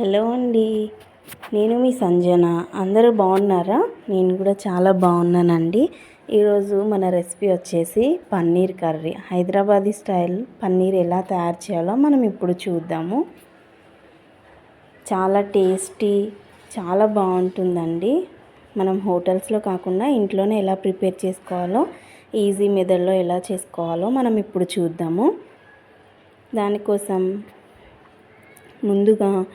Hello అండి. నేను మీ సంజన. అందరూ బాగున్నారా? నేను కూడా చాలా బాగున్నానండి. ఈరోజు మన రెసిపీ వచ్చేసి పన్నీర్ కర్రీ. హైదరాబాదీ స్టైల్ పన్నీర్ ఎలా తయారు చేయాలో మనం ఇప్పుడు చూద్దాము. చాలా టేస్టీ చాలా బాగుంటుందండి. మనం హోటల్స్లో కాకుండా ఇంట్లోనే ఎలా ప్రిపేర్ చేసుకోవాలో ఈజీ మెథడ్లో ఎలా చేసుకోవాలో మనం ఇప్పుడు చూద్దాము. దానికోసం ముందుగా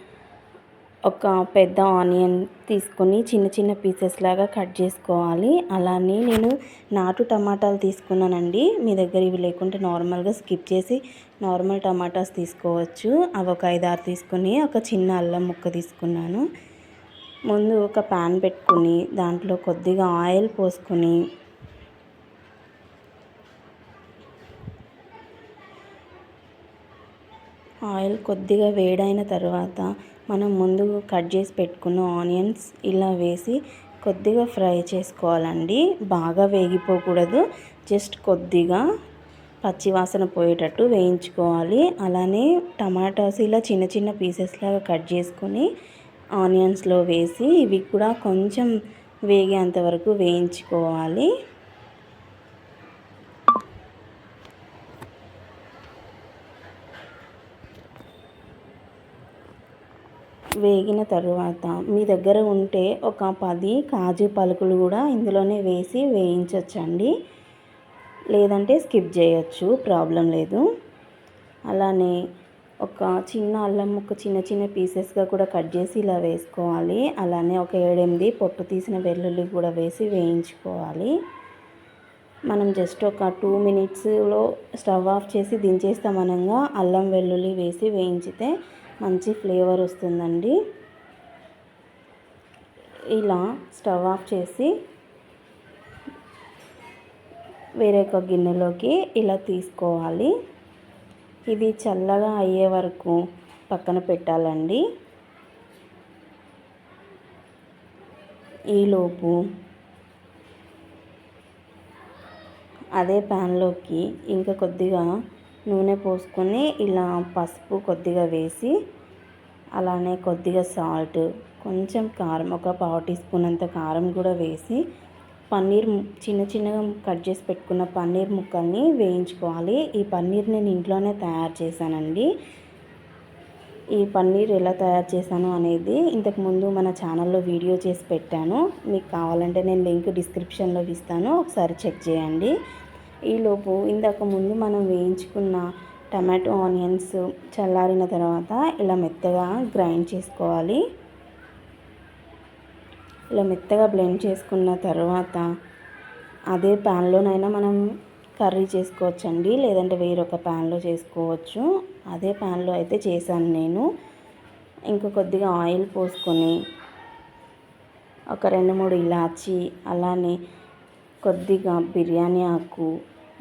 ఒక పెద్ద ఆనియన్ తీసుకొని చిన్న చిన్న పీసెస్ లాగా కట్ చేసుకోవాలి. అలానే నేను నాటు టమాటాలు తీసుకున్నానండి. మీ దగ్గర ఇవి లేకుంటే నార్మల్గా స్కిప్ చేసి నార్మల్ టమాటాస్ తీసుకోవచ్చు. అవి ఒక ఐదు ఆరు తీసుకొని ఒక చిన్న అల్లం ముక్క తీసుకున్నాను. ముందు ఒక ప్యాన్ పెట్టుకుని దాంట్లో కొద్దిగా ఆయిల్ పోసుకొని ఆయిల్ కొద్దిగా వేడైన తర్వాత మనం ముందు కట్ చేసి పెట్టుకున్న ఆనియన్స్ ఇలా వేసి కొద్దిగా ఫ్రై చేసుకోవాలండి. బాగా వేగిపోకూడదు. జస్ట్ కొద్దిగా పచ్చివాసన పోయేటట్టు వేయించుకోవాలి. అలానే టమాటాస్ ఇలా చిన్న చిన్న పీసెస్ లాగా కట్ చేసుకొని ఆనియన్స్లో వేసి ఇవి కూడా కొంచెం వేగేంత వరకు వేయించుకోవాలి. వేగిన తరువాత మీ దగ్గర ఉంటే ఒక పది కాజు పలుకులు కూడా ఇందులోనే వేసి వేయించవచ్చండి లేదంటే స్కిప్ చేయొచ్చు ప్రాబ్లం లేదు. అలానే ఒక చిన్న అల్లం ముక్క చిన్న చిన్న పీసెస్గా కూడా కట్ చేసి ఇలా వేసుకోవాలి. అలానే ఒక ఏడెనిమిది పొట్టు తీసిన వెల్లుల్లి కూడా వేసి వేయించుకోవాలి. మనం జస్ట్ ఒక టూ మినిట్స్లో స్టవ్ ఆఫ్ చేసి దించేస్తామనగా అల్లం వెల్లుల్లి వేసి వేయించితే మంచి ఫ్లేవర్ వస్తుందండి. ఇలా స్టవ్ ఆఫ్ చేసి వేరే ఒక గిన్నెలోకి ఇలా తీసుకోవాలి. ఇది చల్లగా అయ్యే వరకు పక్కన పెట్టాలండి. ఈలోపు అదే ప్యాన్లోకి ఇంకా కొద్దిగా నూనె పోసుకొని ఇలా పసుపు కొద్దిగా వేసి అలానే కొద్దిగా సాల్ట్ కొంచెం కారం ఒక పావు టీ స్పూన్ అంత కారం కూడా వేసి పన్నీర్ చిన్న చిన్నగా కట్ చేసి పెట్టుకున్న పన్నీర్ ముక్కల్ని వేయించుకోవాలి. ఈ పన్నీర్ నేను ఇంట్లోనే తయారు చేశానండి. ఈ పన్నీర్ ఎలా తయారు చేశాను అనేది ఇంతకుముందు మన ఛానల్లో వీడియో చేసి పెట్టాను. మీకు కావాలంటే నేను లింక్ డిస్క్రిప్షన్లో ఇస్తాను. ఒకసారి చెక్ చేయండి. ఈలోపు ఇందాక ముందు మనం వేయించుకున్న టమాటో ఆనియన్స్ చల్లారిన తర్వాత ఇలా మెత్తగా గ్రైండ్ చేసుకోవాలి. ఇలా మెత్తగా బ్లెండ్ చేసుకున్న తర్వాత అదే ప్యాన్లోనైనా మనం కర్రీ చేసుకోవచ్చండి లేదంటే వేరొక ప్యాన్లో చేసుకోవచ్చు. అదే ప్యాన్లో అయితే చేశాను నేను. ఇంకా కొద్దిగా ఆయిల్ పోసుకొని ఒక రెండు మూడు ఇలాచి అలానే కొద్దిగా బిర్యానీ ఆకు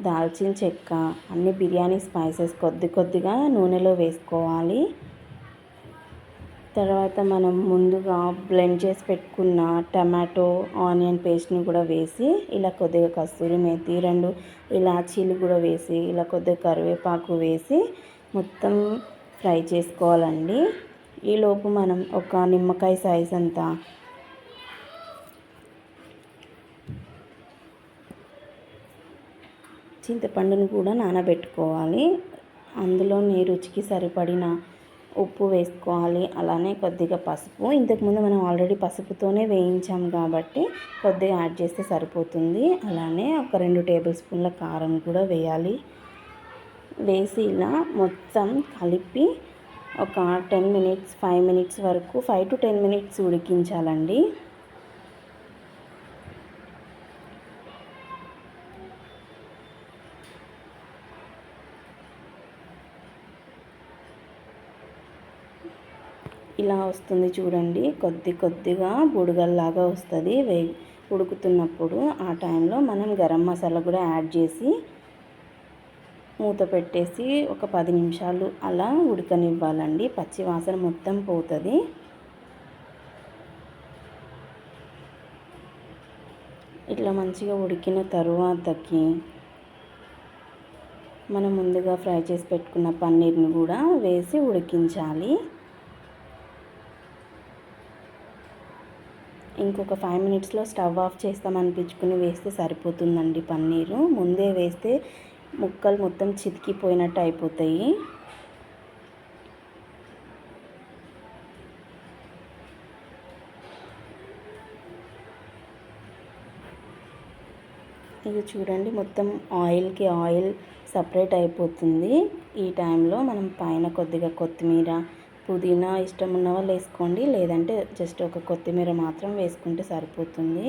దాల్చిన చెక్క అన్ని బిర్యానీ స్పైసెస్ కొద్ది కొద్దిగా నూనెలో వేసుకోవాలి. తర్వాత మనం ముందుగా బ్లెండ్ చేసి పెట్టుకున్న టమాటో ఆనియన్ పేస్ట్ని కూడా వేసి ఇలా కొద్దిగా కస్తూరి మేతి రెండు ఇలాచీలు కూడా వేసి ఇలా కొద్దిగా కరివేపాకు వేసి మొత్తం ఫ్రై చేసుకోవాలండి. ఈలోపు మనం ఒక నిమ్మకాయ సైజ్ అంతా చింతపండును కూడా నానబెట్టుకోవాలి. అందులోని రుచికి సరిపడిన ఉప్పు వేసుకోవాలి. అలానే కొద్దిగా పసుపు. ఇంతకుముందు మనం ఆల్రెడీ పసుపుతోనే వేయించాం కాబట్టి కొద్దిగా యాడ్ చేస్తే సరిపోతుంది. అలానే ఒక రెండు టేబుల్ స్పూన్ల కారం కూడా వేయాలి. వేసి ఇలా మొత్తం కలిపి ఒక టెన్ మినిట్స్ ఫైవ్ మినిట్స్ వరకు ఫైవ్ టు టెన్ మినిట్స్ ఉడికించాలండి. ఇలా వస్తుంది చూడండి. కొద్ది కొద్దిగా బుడగల్లాగా వస్తుంది. వే ఉడుకుతున్నప్పుడు ఆ టైంలో మనం గరం మసాలా కూడా యాడ్ చేసి మూత పెట్టేసి ఒక పది నిమిషాలు అలా ఉడకనివ్వాలండి. పచ్చి వాసన మొత్తం పోతుంది. ఇట్లా మంచిగా ఉడికిన తరువాతకి మనం ముందుగా ఫ్రై చేసి పెట్టుకున్న పన్నీర్ని కూడా వేసి ఉడికించాలి. ఇంకొక ఫైవ్ మినిట్స్లో స్టవ్ ఆఫ్ చేస్తామనిపించుకుని వేస్తే సరిపోతుందండి పన్నీరు. ముందే వేస్తే ముక్కలు మొత్తం చితికిపోయినట్టు అయిపోతాయి. ఇది చూడండి మొత్తం ఆయిల్కి ఆయిల్ సపరేట్ అయిపోతుంది. ఈ టైంలో మనం పైన కొద్దిగా కొత్తిమీర పుదీనా ఇష్టం ఉన్న వాళ్ళు వేసుకోండి. లేదంటే జస్ట్ ఒక కొత్తిమీర మాత్రం వేసుకుంటే సరిపోతుంది.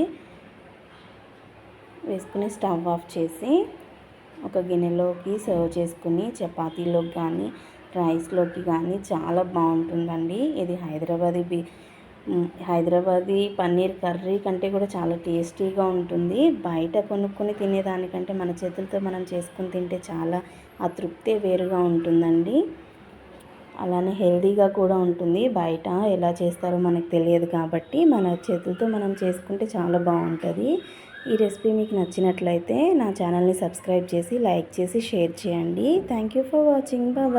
వేసుకుని స్టవ్ ఆఫ్ చేసి ఒక గిన్నెలోకి సర్వ్ చేసుకుని చపాతీలోకి కానీ రైస్లోకి కానీ చాలా బాగుంటుందండి. ఇది హైదరాబాదీ బి హైదరాబాదీ పన్నీర్ కర్రీ కంటే కూడా చాలా టేస్టీగా ఉంటుంది. బయట కొనుక్కొని తినేదానికంటే మన చేతులతో మనం చేసుకుని తింటే చాలా ఆ తృప్తే వేరుగా ఉంటుందండి. అలానే హెల్దీగా కూడా ఉంటుంది. బయట ఎలా చేస్తారో మనకు తెలియదు కాబట్టి మన చేతులతో మనం చేసుకుంటే చాలా బాగుంటుంది. ఈ రెసిపీ మీకు నచ్చినట్లయితే నా ఛానల్ని సబ్స్క్రైబ్ చేసి లైక్ చేసి షేర్ చేయండి. Thank you for watching. Bye